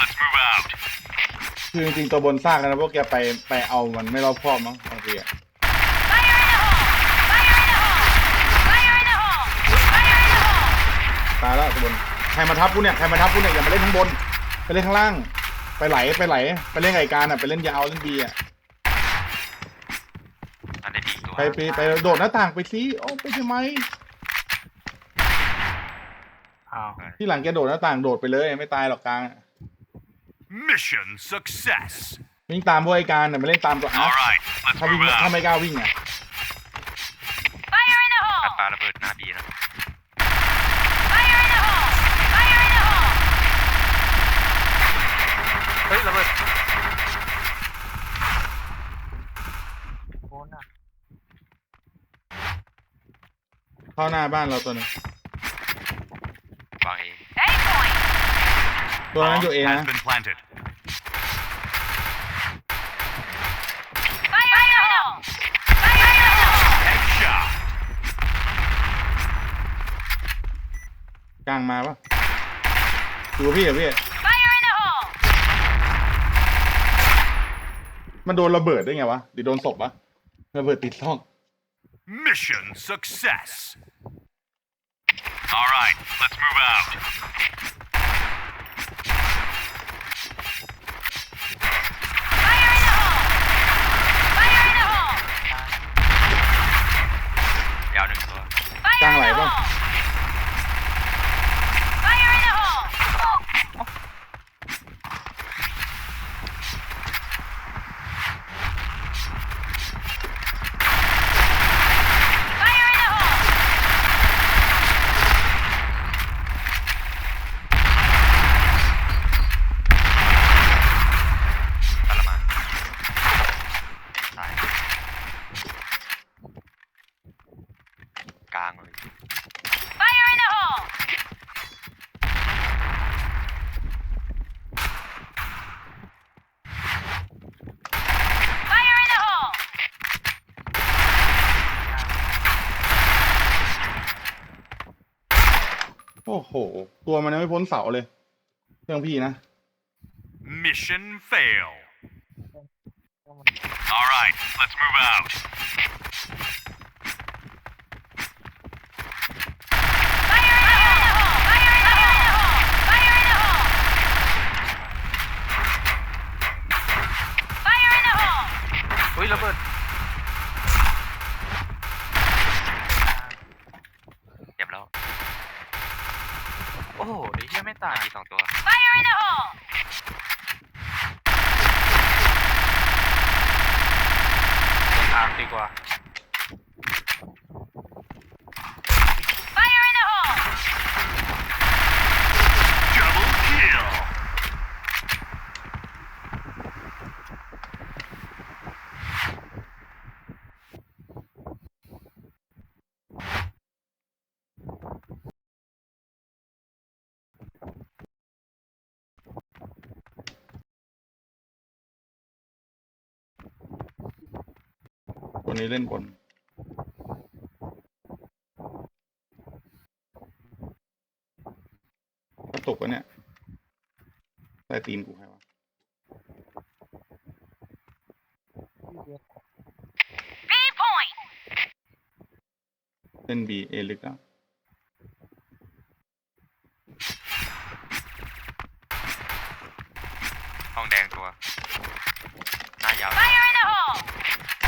let's move out. คือจริงๆตัวบนซากนะพวกแกไปไปเอามันไม่รอบคอบมั้งบางทีอะ Fire in the hole! Fire in the hole! Fire in the hole! ตายแล้วตัวบนใครมาทับกูเนี่ยใครมาทับกูเนี่ยอย่ามาเล่นข้างบน ไปเล่นข้างล่าง ไปไหลไปไหล ไปเล่นไก่การอะไปเล่นยาวเล่นดีอะอันนี้ดีตัวไปไปไปโดดหน้าต่างไปสิโอ้ไปทำไมอ้าว ที่หลังแกโดดหน้าต่างโดดไปเลย ไม่ตายหรอกกลางอะ Mission success. วิ่งตามพวกไอ้การน่ะมาเล่นตามตัวอาร์ All ต right, let's ถ้าวิ่ง move ถ้า out. ไม่กล้าวิ่งอะ Fire in the อั hole! ตราระเบิดหน้าบีนะ Fire in the hole! Fire in the hole! เฮ้ยระเบิดโอ้น่ะเข้าหน้าบ้านเราตัวหนึงวางเอง A point! ตัวนั้นอยู่เอ Has นะ been planted. Fire in the hole! Fire in the hole! Headshot. กลางมาปะดูพี่เหรอพี่ Fire in the hole! มันโดนระเบิดได้ไงวะหรือโดนศพวะระเบิดติดช่อง Mission success. All right, let's move out. Fire in the hole! Fire in the hole! ยาวหนึ่งตัว Fire Đang in lại the không? hole! Fire in the hole! Fire in the hole! ตาละมาตายกลางเลย Fire in the hole! Fire in the hole! โอ้โห ตัวมันยังไม่พ้นเสาเลย เครื่องพี่นะ Mission fail. All right, let's move out. Fire in the hole! Fire in the hole! Fire in the hole! Fire in the hole! เฮ้ยระเบิด เจ็บแล้ว โอ้โหไอ้เหี้ยไม่ หน้า ตาย บีสองตัว Fire in the hole! ตัวกลาง ดีกว่า Fire in the hole! Double kill. ตัวนี้เล่นบน กระตุกวะเนี่ยใต้ตีนกูใครวะเล่นบีเอลึกอะห้องแดงตัวหน้ายาว Fire in the hole!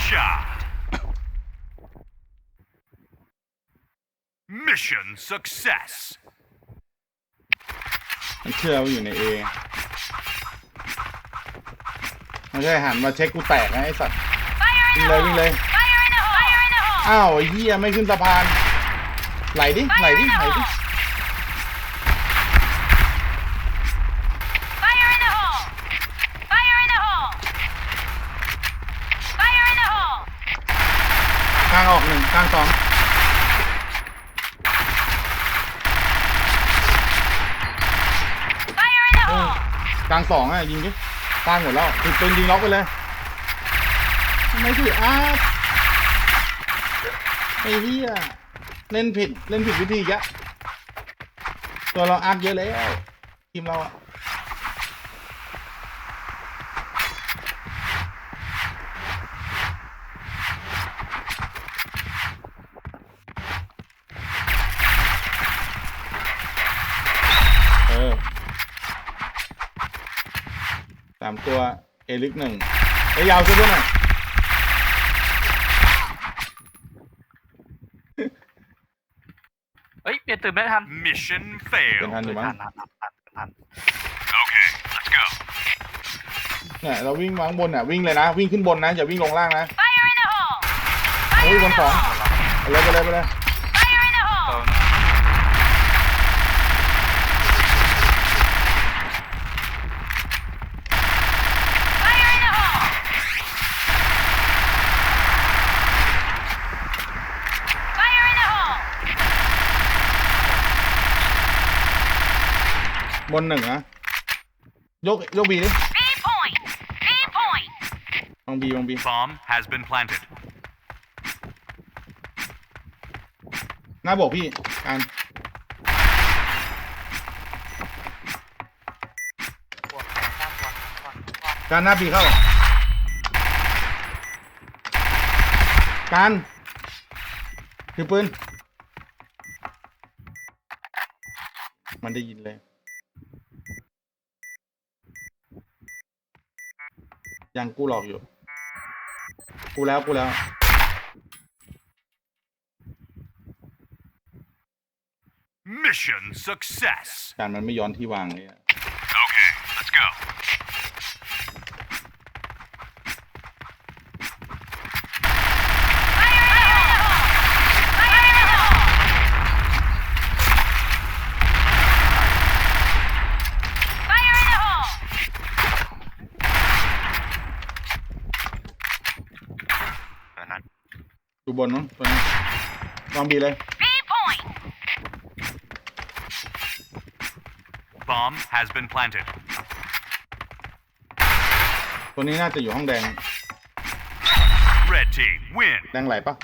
Headshot. Mission success. มันเชื่อว่าอยู่ในเอไม่ใช่หันมาเช็คกูแตกนะไอ้สัตว์ Fire in วิ่ง the เลยวิ่ง hole! เลย Fire in the hole! Fire in the hole! อ้าวไอ้เหี้ยไม่ขึ้นสะพาน ไหลดิไหล Fire ดิ in the ไหลดิ hole! Fire in the hole! Fire in the hole! Fire in the hole! กลางออกหนึ่งกลางสอง Fire in the เออ hole! กลางสองอะยิงดิกลางหมดแล้วถือปืนยิงล็อกไปเลยทำไมถืออาร์ตไอ้เหี้ยเล่นผิดเล่นผิดวิธีอีกอะตัวเราอาร์ตเยอะแล้วทีมเราอะามตัว เอลิกหนึ่งไอ้ยยาวช่วยด้วยหน่อยเฮ้ยเปลี่ยนตื่นไม่ทัน Mission เป็น failed. ทันอยู่มั้งทันทันทันทัน Okay, let's go. เนี่ยเราวิ่งมาข้างบนอะวิ่งเลยนะ วิ่งขึ้นบนนะอย่าวิ่งลงล่างนะ Fire in the hole! เฮ้ย Fire บ in น the สอง hole! ไปเลยไปเลยไปเลย Fire in the เอ hole! อ Fire in the hole! Fire in the hole! บนหนึ่งนะยกยกบีดิ B point! B point! ลองบีลองบี Bomb has been planted. หน้าบอกพี่การบวกข้ามบวกบวกบวกการหน้าบีเข้า การถือปืน มันได้ยินเลย ยังกูหลอกอยู่ กูแล้วกูแล้ว Mission success. การมันไม่ย้อนที่วางเลยอะ Okay, let's go. Fire in the hole! Fire in the hole! Fire in the hole! เดี๋ยวนั้น ดูบนมั้งตัวนี้ลองบีเลย B point! Bomb has been planted. ตัวนี้น่าจะอยู่ห้องแดง Red team win. แดงไหลปะ